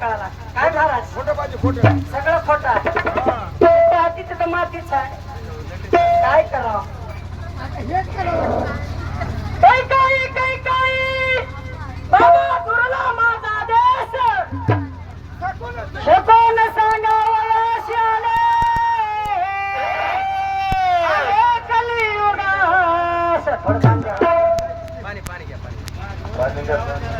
कळाला काय महाराज? फोटो पाहिजे फोटो सगळं खोटं. हाती तर मातीच आहे. काय करावं? बाबा तुरला माझा देश शकून. अरे कलियुगास. थोडं. पाणी. पाणी घ्या पाणी.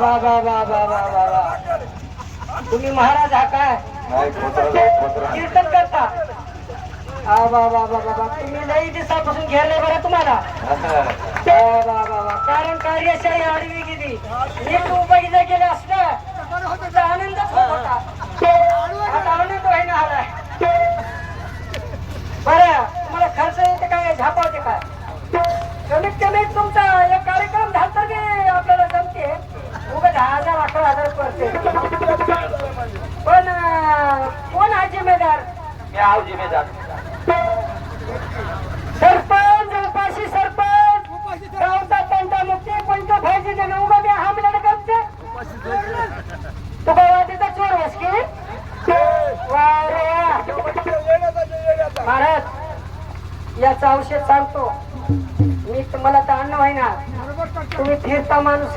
बाबा बाबा बाबा बाबा तुम्ही महाराज हा काय? कीर्तन करता? आ बाबा बाबा बाबा तुम्ही लई दिवसापासून घेरले बरं तुम्हाला? बाबा बाबा कारण कार्यशाही आडवी गेली. एक उपायचं सरपंच उपाशी सरपंच गावचा पंच मुक्ती पंच भाजी जण उगा मी हमल्याला गमते तू गावातीचा चोर आहेस की. महाराज याचं औषध सांगतो. मी तुम्हाला तर अन्न व्हायना तुम्ही फिरता माणूस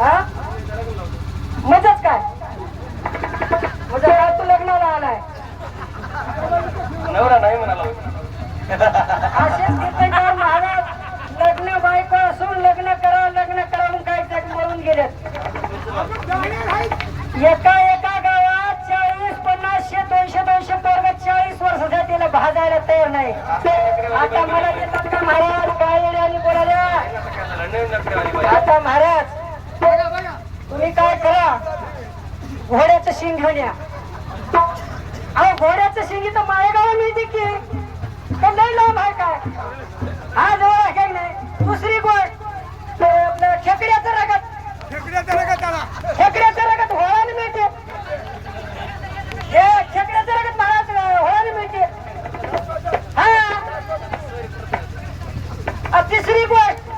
हा मजाच काय मजा काय तू लग्नाला आलाय नवरा नाही म्हणाला. असेच कीर्तनकार महाराज लग्न बायको असून लग्न करा लग्न करा म्हणून काय जग मरून गेलेत. एका एका गावात चाळीस पन्नासशे दोनशे दोनशे पोरग चाळीस वर्षाच्या तिला भाजायला तयार नाही. आता मला येतात का महाराज काय येड्याने बोलायला आता महाराज तुम्ही काय करा? घोड्याचं शिंग घेऊन या. घोड्याचं शिंग इथं माळेगाव मिळते की पण लई लांब आहे काय? हा जवळ आहे काय नाही? दुसरी गोष्ट ते आपलं खेकड्याचं रगत. खेकड्याचं रगत होळाने मिळते. हे खेकड्याचं रगत महाराज होळाने मिळते. हा. तिसरी गोष्ट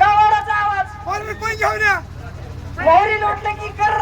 कावडाचा आवाज. मोहरी लोटलं की कर